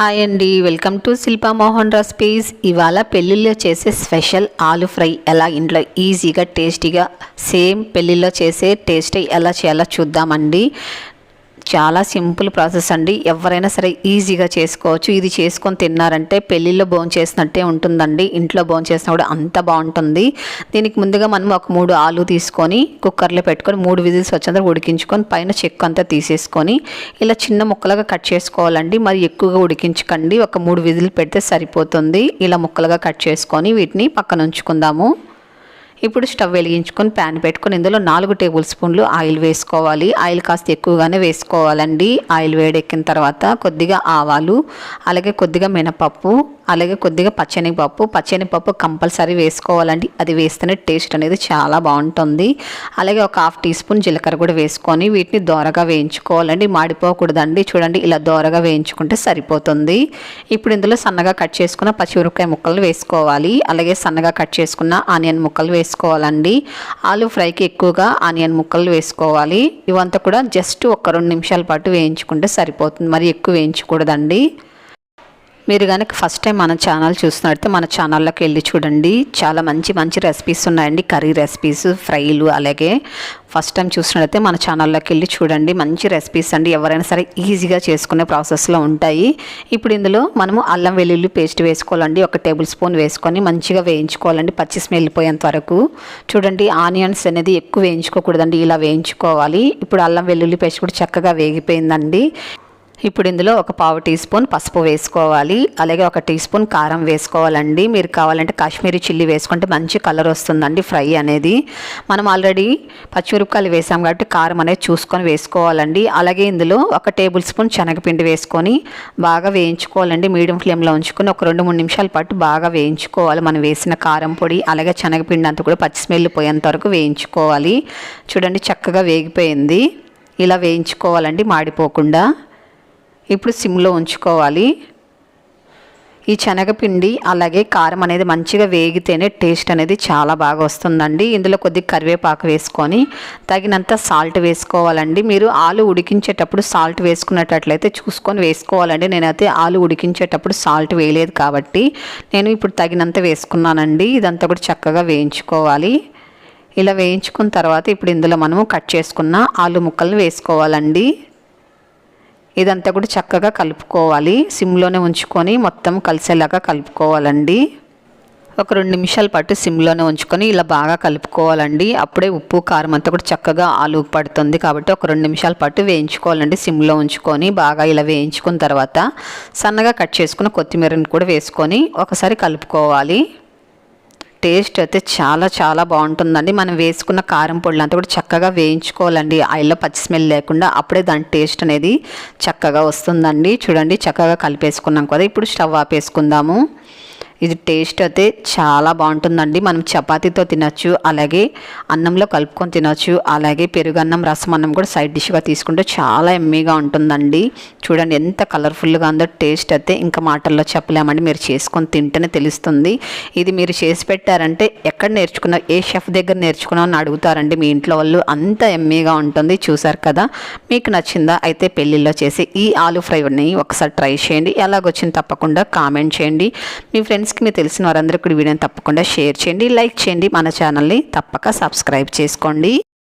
Hi అండి welcome to Shilpa Mohan recipes ఇవాళ పెళ్ళిళ్ళలో చేసే స్పెషల్ ఆలు ఫ్రై ఎలా? ఇంట్లో ఈజీగా టేస్టీగా సేమ్ పెళ్ళిళ్ళలో చేసే టేస్ట్ ఎలా చేయాలో చూద్దామండి. చాలా సింపుల్ ప్రాసెస్ అండి. ఎవరైనా సరే ఈజీగా చేసుకోవచ్చు. ఇది చేసుకొని తిన్నారంటే పెళ్ళిళ్ళలో బోన్ చేసినట్టే ఉంటుందండి. ఇంట్లో బోన్ చేసినా కూడా అంత బాగుంటుంది. దీనికి ముందుగా మనం ఒక మూడు ఆలు తీసుకొని కుక్కర్లో పెట్టుకొని మూడు విజిల్స్ వచ్చేంత ఉడికించుకొని పైన చెక్కు అంతా తీసేసుకొని ఇలా చిన్న ముక్కలుగా కట్ చేసుకోవాలండి. మరి ఎక్కువగా ఉడికించకండి. ఒక మూడు విజిల్ పెడితే సరిపోతుంది. ఇలా ముక్కలుగా కట్ చేసుకొని వీటిని పక్కన ఉంచుకుందాము. ఇప్పుడు స్టవ్ వెలిగించుకొని ప్యాన్ పెట్టుకొని ఇందులో నాలుగు టేబుల్ స్పూన్లు ఆయిల్ వేసుకోవాలి. ఆయిల్ కాస్త ఎక్కువగానే వేసుకోవాలండి. ఆయిల్ వేడెక్కిన తర్వాత కొద్దిగా ఆవాలు అలాగే కొద్దిగా మినపప్పు అలాగే కొద్దిగా పచ్చనిపప్పు. పచ్చనిపప్పు కంపల్సరీ వేసుకోవాలండి. అది వేస్తేనే టేస్ట్ అనేది చాలా బాగుంటుంది. అలాగే ఒక హాఫ్ టీ స్పూన్ జీలకర్ర కూడా వేసుకొని వీటిని దోరగా వేయించుకోవాలండి. మాడిపోకూడదండి. చూడండి ఇలా దోరగా వేయించుకుంటే సరిపోతుంది. ఇప్పుడు ఇందులో సన్నగా కట్ చేసుకున్న పచ్చిమిరపకాయ ముక్కలు వేసుకోవాలి. అలాగే సన్నగా కట్ చేసుకున్న ఆనియన్ ముక్కలు వేసుకోవాలండి. ఆలు ఫ్రైకి ఎక్కువగా ఆనియన్ ముక్కలు వేసుకోవాలి. ఇవంతా కూడా జస్ట్ ఒక రెండు నిమిషాల పాటు వేయించుకుంటే సరిపోతుంది. మరి ఎక్కువ వేయించకూడదండి. మీరు కనుక ఫస్ట్ టైం మన ఛానల్ చూస్తున్నట్టే మన ఛానల్లోకి వెళ్ళి చూడండి. చాలా మంచి మంచి రెసిపీస్ ఉన్నాయండి. కర్రీ రెసిపీస్ ఫ్రైలు అలాగే ఫస్ట్ టైం చూసినట్లయితే మన ఛానల్లోకి వెళ్ళి చూడండి. మంచి రెసిపీస్ అండి. ఎవరైనా సరే ఈజీగా చేసుకునే ప్రాసెస్లో ఉంటాయి. ఇప్పుడు ఇందులో మనము అల్లం వెల్లుల్లి పేస్ట్ వేసుకోవాలండి. ఒక టేబుల్ స్పూన్ వేసుకొని మంచిగా వేయించుకోవాలండి. పచ్చి స్మెల్ పోయేంత వరకు. చూడండి ఆనియన్స్ అనేది ఎక్కువ వేయించుకోకూడదండి. ఇలా వేయించుకోవాలి. ఇప్పుడు అల్లం వెల్లుల్లి పేస్ట్ కూడా చక్కగా వేగిపోయిందండి. ఇప్పుడు ఇందులో ఒక పావు టీ స్పూన్ పసుపు వేసుకోవాలి. అలాగే ఒక టీ స్పూన్ కారం వేసుకోవాలండి. మీరు కావాలంటే కాశ్మీరీ చిల్లీ వేసుకుంటే మంచి కలర్ వస్తుందండి ఫ్రై అనేది. మనం ఆల్రెడీ పచ్చిమిరపకాయలు వేసాం కాబట్టి కారం అనేది చూసుకొని వేసుకోవాలండి. అలాగే ఇందులో ఒక టేబుల్ స్పూన్ శనగపిండి వేసుకొని బాగా వేయించుకోవాలండి. మీడియం ఫ్లేమ్లో ఉంచుకొని ఒక రెండు మూడు నిమిషాల పాటు బాగా వేయించుకోవాలి. మనం వేసిన కారం పొడి అలాగే శనగపిండి అంతా కూడా పచ్చి స్మెల్ పోయేంత వరకు వేయించుకోవాలి. చూడండి చక్కగా వేగిపోయింది. ఇలా వేయించుకోవాలండి మాడిపోకుండా. ఇప్పుడు సిమ్లో ఉంచుకోవాలి. ఈ శనగపిండి అలాగే కారం అనేది మంచిగా వేగితేనే టేస్ట్ అనేది చాలా బాగా వస్తుందండి. ఇందులో కొద్దిగా కరివేపాకు వేసుకొని తగినంత సాల్ట్ వేసుకోవాలండి. మీరు ఆలు ఉడికించేటప్పుడు సాల్ట్ వేసుకున్నట్లయితే చూసుకొని వేసుకోవాలండి. నేనైతే ఆలు ఉడికించేటప్పుడు సాల్ట్ వేయలేదు కాబట్టి నేను ఇప్పుడు తగినంత వేసుకున్నానండి. ఇదంతా కూడా చక్కగా వేయించుకోవాలి. ఇలా వేయించుకున్న తర్వాత ఇప్పుడు ఇందులో మనము కట్ చేసుకున్న ఆలు ముక్కలను వేసుకోవాలండి. ఇదంతా కూడా చక్కగా కలుపుకోవాలి. సిమ్లోనే ఉంచుకొని మొత్తం కలిసేలాగా కలుపుకోవాలండి. ఒక రెండు నిమిషాల పాటు సిమ్లోనే ఉంచుకొని ఇలా బాగా కలుపుకోవాలండి. అప్పుడే ఉప్పు కారం అంతా కూడా చక్కగా ఆలు పడుతుంది కాబట్టి ఒక రెండు నిమిషాల పాటు వేయించుకోవాలండి. సిమ్లో ఉంచుకొని బాగా ఇలా వేయించుకున్న తర్వాత సన్నగా కట్ చేసుకున్న కొత్తిమీరని కూడా వేసుకొని ఒకసారి కలుపుకోవాలి. టేస్ట్ అయితే చాలా చాలా బాగుంటుందండి. మనం వేసుకున్న కారం పొడులు అంతా కూడా చక్కగా వేయించుకోవాలండి. ఆయిల్లో పచ్చి స్మెల్ లేకుండా అప్పుడే దాని టేస్ట్ అనేది చక్కగా వస్తుందండి. చూడండి చక్కగా కలిపేసుకున్నాం కదా. ఇప్పుడు స్టవ్ ఆపేసుకుందాము. ఇది టేస్ట్ అయితే చాలా బాగుంటుందండి. మనం చపాతీతో తినచ్చు అలాగే అన్నంలో కలుపుకొని తినచ్చు అలాగే పెరుగన్నం రసం అన్నం కూడా సైడ్ డిష్గా తీసుకుంటే చాలా ఎమ్మీగా ఉంటుందండి. చూడండి ఎంత కలర్ఫుల్గా ఉందో టేస్ట్ అయితే. ఇంకా మాటల్లో చెప్పలేమండి. మీరు చేసుకొని తింటేనే తెలుస్తుంది. ఇది మీరు చేసి పెట్టారంటే ఎక్కడ నేర్చుకున్నా ఏ షెఫ్ దగ్గర నేర్చుకున్నా అని అడుగుతారండి మీ ఇంట్లో వాళ్ళు. అంత ఎమ్మీగా ఉంటుంది. చూసారు కదా? మీకు నచ్చిందా? అయితే పెళ్ళిళ్ళలో చేసి ఈ ఆలు ఫ్రైని ఒకసారి ట్రై చేయండి. ఎలాగొచ్చింది తప్పకుండా కామెంట్ చేయండి. మీ ఫ్రెండ్స్ ఫ్రెండ్స్కి మీకు తెలిసిన వారందరికీ వీడియోని తప్పకుండా షేర్ చేయండి లైక్ చేయండి మన ఛానల్ని తప్పక సబ్స్క్రైబ్ చేసుకోండి.